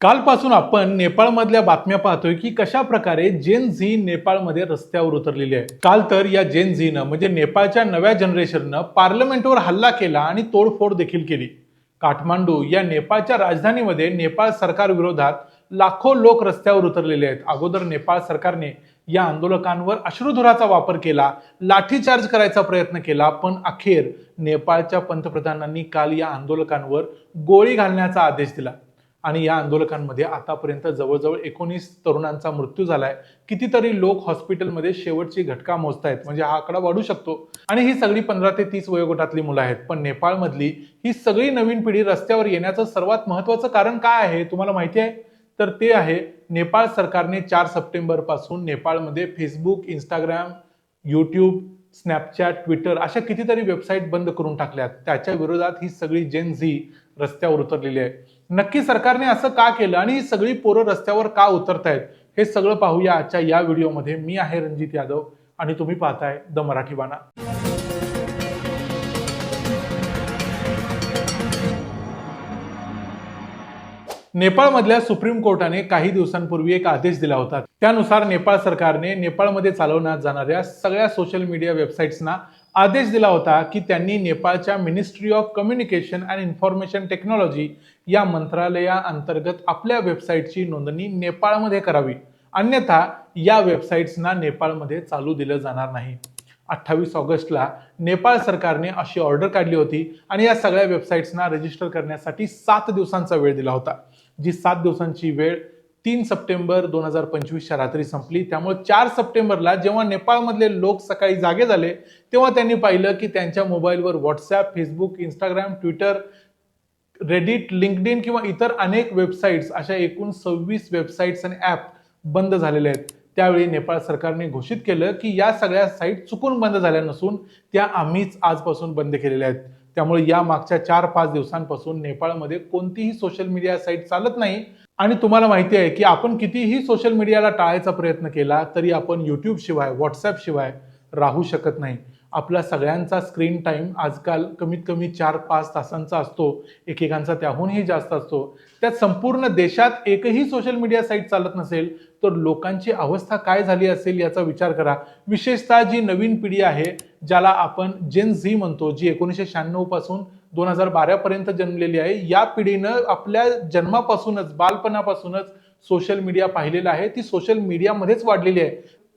कालपासून आपण नेपाळमधल्या बातम्या पाहतोय की कशा प्रकारे जेन झी नेपाळमध्ये रस्त्यावर उतरलेली आहे. काल तर या जेन झीनं म्हणजे नेपाळच्या नव्या जनरेशननं पार्लमेंटवर हल्ला केला आणि तोडफोड देखील केली. काठमांडू या नेपाळच्या राजधानीमध्ये नेपाळ सरकार विरोधात लाखो लोक रस्त्यावर उतरलेले आहेत. अगोदर नेपाळ सरकारने या आंदोलकांवर अश्रुधुराचा वापर केला लाठीचार्ज करायचा प्रयत्न केला पण अखेर नेपाळच्या पंतप्रधानांनी काल या आंदोलकांवर गोळी घालण्याचा आदेश दिला. आणि या आंदोलकांमध्ये आतापर्यंत जवळजवळ एकोणीस तरुणांचा मृत्यू झालाय. कितीतरी लोक हॉस्पिटलमध्ये शेवटची घटका मोजतायत. म्हणजे हा आकडा वाढू शकतो. आणि ही सगळी पंधरा ते तीस वयोगटातली मुलं आहेत. पण नेपाळमधली ही सगळी नवीन पिढी रस्त्यावर येण्याचं सर्वात महत्वाचं कारण काय आहे तुम्हाला माहिती आहे? तर ते आहे नेपाळ सरकारने चार सप्टेंबरपासून नेपाळमध्ये Facebook Instagram YouTube Snapchat Twitter अशा कितीतरी वेबसाईट बंद करून टाकल्यात. त्याच्या विरोधात ही सगळी जेन झी रस्त्यावर उतरलेली आहे. नक्की सरकारने असं का केलं आणि सगळी पोरं रस्त्यावर का उतरतायत हे सगळं पाहूया आजच्या या व्हिडिओमध्ये. मी आहे रणजित यादव आणि तुम्ही पाहताय द मराठी बाणा. नेपाळमधल्या सुप्रीम कोर्टाने काही दिवसांपूर्वी एक आदेश दिला होता. त्यानुसार नेपाळ सरकारने नेपाळमध्ये चालवण्यात जाणाऱ्या सगळ्या सोशल मीडिया वेबसाईट्सना आदेश दिला होता की त्यांनी नेपाळच्या ministry of communication and information technology या मंत्रालयाअंतर्गत आपल्या वेबसाईटची नोंदणी नेपाळमध्ये करावी. अन्यथा या वेबसाईट्सना नेपाळमध्ये चालू दिलं जाणार नाही. अठ्ठावीस ऑगस्टला नेपाळ सरकारने अशी ऑर्डर काढली होती आणि या सगळ्या वेबसाईट्सना रजिस्टर करण्यासाठी सात दिवसांचा वेळ दिला होता. जी सात दिवसांची वेळ तीन सप्टेंबर दोन हजार पंचवीसच्या रात्री संपली. त्यामुळे चार सप्टेंबरला जेव्हा नेपाळमधले लोक सकाळी जागे झाले तेव्हा त्यांनी पाहिलं की त्यांच्या मोबाईलवर WhatsApp Facebook Instagram Twitter Reddit LinkedIn किंवा इतर अनेक वेबसाईट्स अशा एकूण सव्वीस वेबसाईट्स आणि ॲप बंद झालेले आहेत. त्यावेळी नेपाळ सरकारने घोषित केलं की या सगळ्या साईट चुकून बंद झाल्या नसून त्या आम्हीच आजपासून बंद केलेल्या आहेत. त्यामुळे या मागच्या चार पाच दिवसांपासून नेपाळमध्ये कोणतीही सोशल मीडिया साईट चालत नाही. आणि तुम्हाला माहिती आहे की आपण कितीही सोशल मीडियाला टाळायचा प्रयत्न केला तरी आपण यूट्यूब शिवाय व्हॉट्सॲप शिवाय राहू शकत नाही. आपला सगळ्यांचा स्क्रीन टाईम आजकाल कमीत कमी चार पाच तासांचा असतो. एकेकांचा त्याहूनही जास्त असतो. त्यात संपूर्ण देशात एकही सोशल मीडिया साईट चालत नसेल तर लोकांची अवस्था काय झाली असेल याचा विचार करा. विशेषतः जी नवीन पिढी आहे ज्याला आपण जेन झी म्हणतो जी एकोणीसशे शहाण्णवपासून दोन हजार बारापर्यंत जन्मलेली आहे. या पिढीनं आपल्या जन्मापासूनच बालपणापासूनच सोशल मीडिया पाहिलेलं आहे. ती सोशल मीडियामध्येच वाढलेली आहे.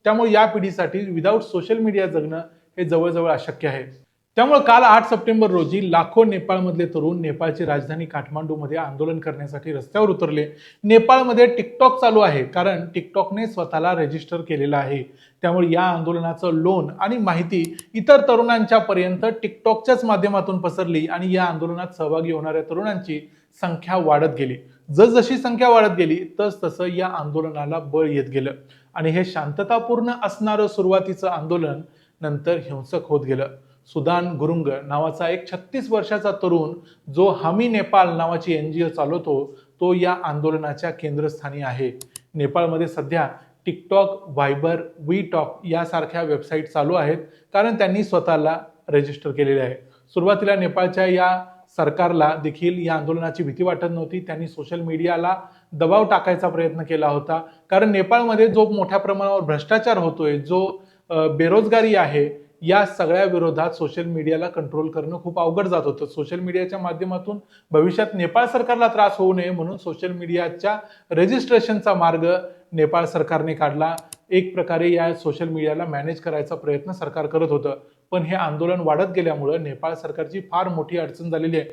त्यामुळे या पिढीसाठी विदाऊट सोशल मीडिया जगणं हे जवळजवळ अशक्य आहे. त्यामुळे काल आठ सप्टेंबर रोजी लाखो नेपाळमधले तरुण नेपाळची राजधानी काठमांडूमध्ये आंदोलन करण्यासाठी रस्त्यावर उतरले. नेपाळमध्ये टिकटॉक चालू आहे कारण टिकटॉकने स्वतःला रजिस्टर केलेलं आहे. त्यामुळे या आंदोलनाचं लोन आणि माहिती इतर तरुणांच्या पर्यंत टिकटॉकच्याच माध्यमातून पसरली आणि या आंदोलनात सहभागी होणाऱ्या तरुणांची संख्या वाढत गेली. जसजशी संख्या वाढत गेली तस तसं या आंदोलनाला बळ येत गेलं. आणि हे शांततापूर्ण असणारं सुरुवातीचं आंदोलन नंतर हिंसक होत गेलं. सुदान गुरुंग नावाचा एक छत्तीस वर्षाचा तरुण जो हमी नेपाळ नावाची एन जी ओ चालवतो तो या आंदोलनाच्या केंद्रस्थानी आहे. नेपाळमध्ये सध्या टिकटॉक व्हायबर वी टॉक यासारख्या वेबसाईट चालू आहेत कारण त्यांनी स्वतःला रजिस्टर केलेले आहे. सुरुवातीला नेपाळच्या या सरकारला देखील या आंदोलनाची भीती वाटत नव्हती. त्यांनी सोशल मीडियाला दबाव टाकायचा प्रयत्न केला होता कारण नेपाळमध्ये जो मोठ्या प्रमाणावर भ्रष्टाचार होतोय जो बेरोजगारी आहे या सगळ्या विरोधात सोशल मीडियाला कंट्रोल करणं खूप अवघड जात होतं. सोशल मीडियाच्या माध्यमातून भविष्यात नेपाळ सरकारला त्रास होऊ नये म्हणून सोशल मीडियाच्या रजिस्ट्रेशनचा मार्ग नेपाळ सरकारने काढला. एक प्रकारे या सोशल मीडियाला मॅनेज करायचा प्रयत्न सरकार करत होतं. पण हे आंदोलन वाढत गेल्यामुळं नेपाळ सरकारची फार मोठी अडचण झालेली आहे.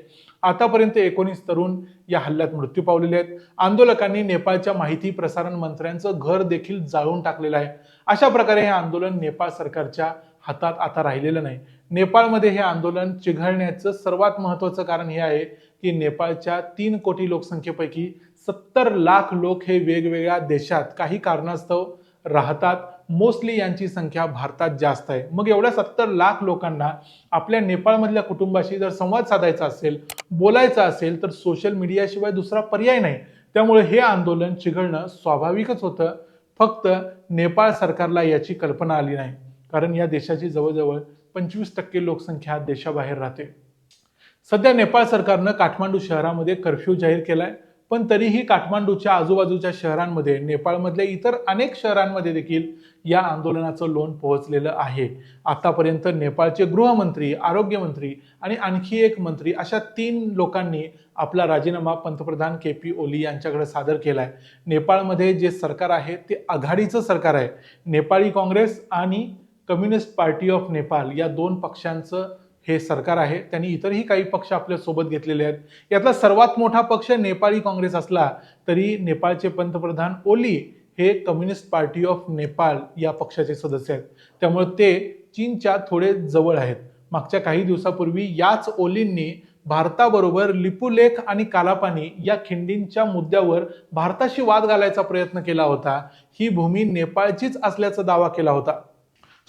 आतापर्यंत एकोणीस तरुण या हल्ल्यात मृत्यू पावलेले आहेत. आंदोलकांनी नेपाळच्या माहिती प्रसारण मंत्र्यांचं घर देखील जाळून टाकलेलं आहे. अशा प्रकारे हे आंदोलन नेपाळ सरकारच्या हातात आता राहिलेलं नाही. नेपाळमध्ये हे आंदोलन चिघळण्याचं सर्वात महत्वाचं कारण हे आहे की नेपाळच्या तीन कोटी लोकसंख्येपैकी सत्तर लाख लोक हे वेगवेगळ्या देशात काही कारणास्तव राहतात. मोस्टली यांची संख्या भारतात जास्त आहे. मग एवढ्या सत्तर लाख लोकांना आपल्या नेपाळमधल्या कुटुंबाशी जर संवाद साधायचा असेल बोलायचं असेल तर सोशल मीडियाशिवाय दुसरा पर्याय नाही. त्यामुळे हे आंदोलन चिघळणं स्वाभाविकच होतं. फक्त नेपाळ सरकारला याची कल्पना आली नाही. कारण या देशाची जवळजवळ पंचवीस टक्के लोकसंख्या देशाबाहेर राहते. सध्या नेपाळ सरकारनं काठमांडू शहरामध्ये कर्फ्यू जाहीर केलाय पण तरीही काठमांडूच्या आजूबाजूच्या शहरांमध्ये नेपाळमधल्या इतर अनेक शहरांमध्ये देखील या आंदोलनाचं लोन पोहोचलेलं आहे. आतापर्यंत नेपाळचे गृहमंत्री आरोग्यमंत्री आणि आणखी एक मंत्री अशा तीन लोकांनी आपला राजीनामा पंतप्रधान के पी ओली यांच्याकडे सादर केलाय. नेपाळमध्ये जे सरकार आहे ते आघाडीचं सरकार आहे. नेपाळी काँग्रेस आणि कम्युनिस्ट पार्टी ऑफ नेपाल या दोन पक्षांचं हे सरकार आहे. त्यांनी इतरही काही पक्ष आपल्यासोबत घेतलेले आहेत. यातला सर्वात मोठा पक्ष नेपाळी काँग्रेस असला तरी नेपाळचे पंतप्रधान ओली हे कम्युनिस्ट पार्टी ऑफ नेपाळ या पक्षाचे सदस्य आहेत. त्यामुळे ते चीनच्या थोडे जवळ आहेत. मागच्या काही दिवसापूर्वी याच ओलींनी भारताबरोबर लिपुलेख आणि कालापानी या खिंडींच्या मुद्द्यावर भारताशी वाद घालायचा प्रयत्न केला होता. ही भूमी नेपाळचीच असल्याचा दावा केला होता.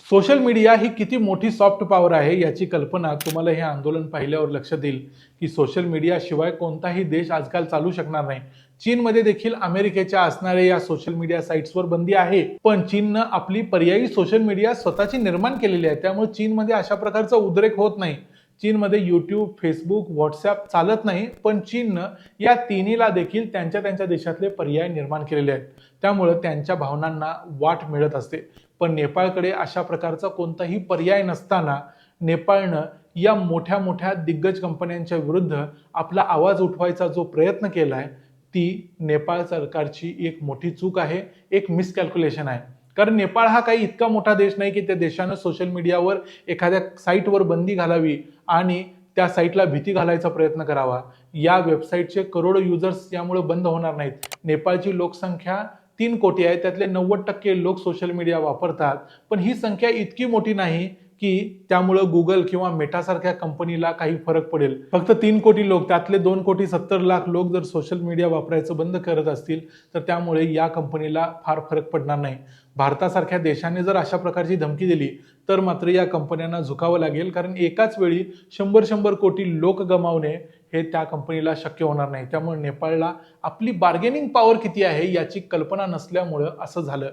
सोशल मीडिया ही किती मोठी सॉफ्ट पॉवर आहे याची कल्पना तुम्हाला हे आंदोलन पाहिल्यावर लक्षात येईल की सोशल मीडियाशिवाय कोणताही देश आजकाल चालू शकणार नाही. चीनमध्ये देखील अमेरिकेच्या असणाऱ्या या सोशल मीडिया साईट्सवर बंदी आहे. पण चीननं आपली पर्यायी सोशल मीडिया स्वतःची निर्माण केलेली आहे. त्यामुळे चीनमध्ये अशा प्रकारचा उद्रेक होत नाही. चीनमध्ये यूट्यूब फेसबुक व्हॉट्सॲप चालत नाही. पण चीननं या तिन्हीला देखील त्यांच्या त्यांच्या देशातले पर्याय निर्माण केलेले आहेत. त्यामुळं त्यांच्या भावनांना वाट मिळत असते. पण नेपाळकडे अशा प्रकारचा कोणताही पर्याय नसताना नेपाळनं या मोठ्या मोठ्या दिग्गज कंपन्यांच्या विरुद्ध आपला आवाज उठवायचा जो प्रयत्न केला आहे ती नेपाळ सरकारची एक मोठी चूक आहे एक मिसकॅल्क्युलेशन आहे. कारण नेपाळ हा काही इतका मोठा देश नाही की त्या देशानं सोशल मीडियावर एखाद्या साईटवर बंदी घालावी आणि त्या साईटला भीती घालायचा प्रयत्न करावा. या वेबसाईटचे करोडो युजर्स यामुळे बंद होणार नाहीत. नेपाळची लोकसंख्या तीन कोटी आहे त्यातले नव्वद टक्के लोक सोशल मीडिया वापरतात. पण ही संख्या इतकी मोठी नाही की त्यामुळं गुगल किंवा मेटासारख्या कंपनीला काही फरक पडेल. फक्त तीन कोटी लोक त्यातले दोन कोटी सत्तर लाख लोक जर सोशल मीडिया वापरायचं बंद करत असतील तर त्यामुळे या कंपनीला फार फरक पडणार नाही. भारतासारख्या देशाने जर अशा प्रकारची धमकी दिली तर मात्र या कंपन्यांना झुकावं लागेल. कारण एकाच वेळी शंभर शंभर कोटी लोक गमावणे हे त्या कंपनीला शक्य होणार नाही. त्यामुळे नेपाळला आपली बार्गेनिंग पॉवर किती आहे याची कल्पना नसल्यामुळं असं झालं.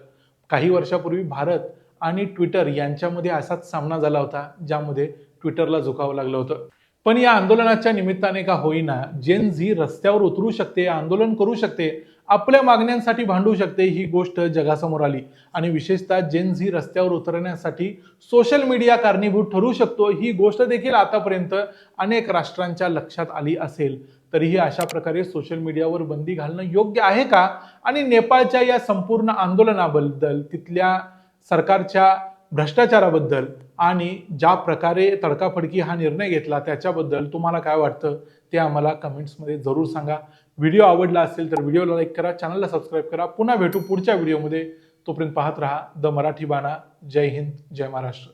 काही वर्षापूर्वी भारत आणि ट्विटर यांच्यामध्ये असाच सामना झाला होता ज्यामध्ये ट्विटरला झुकावं लागलं होतं. पण या आंदोलनाच्या निमित्ताने का होईना जेन झी रस्त्यावर उतरू शकते आंदोलन करू शकते आपल्या मागण्यांसाठी भांडू शकते ही गोष्ट जगासमोर आली. आणि विशेषतः जेन झी रस्त्यावर उतरण्यासाठी सोशल मीडिया कारणीभूत ठरू शकतो ही गोष्ट देखील आतापर्यंत अनेक राष्ट्रांच्या लक्षात आली असेल. तरीही अशा प्रकारे सोशल मीडियावर बंदी घालणं योग्य आहे का? आणि नेपाळच्या या संपूर्ण आंदोलनाबद्दल तिथल्या सरकारच्या भ्रष्टाचाराबद्दल आणि ज्या प्रकारे तडकाफडकी हा निर्णय घेतला त्याच्याबद्दल तुम्हाला काय वाटतं ते आम्हाला कमेंट्समध्ये जरूर सांगा. व्हिडिओ आवडला असेल तर व्हिडिओला लाईक करा चॅनलला सबस्क्राईब करा. पुन्हा भेटू पुढच्या व्हिडिओमध्ये. तोपर्यंत पाहत राहा द मराठी बाणा. जय हिंद जय महाराष्ट्र.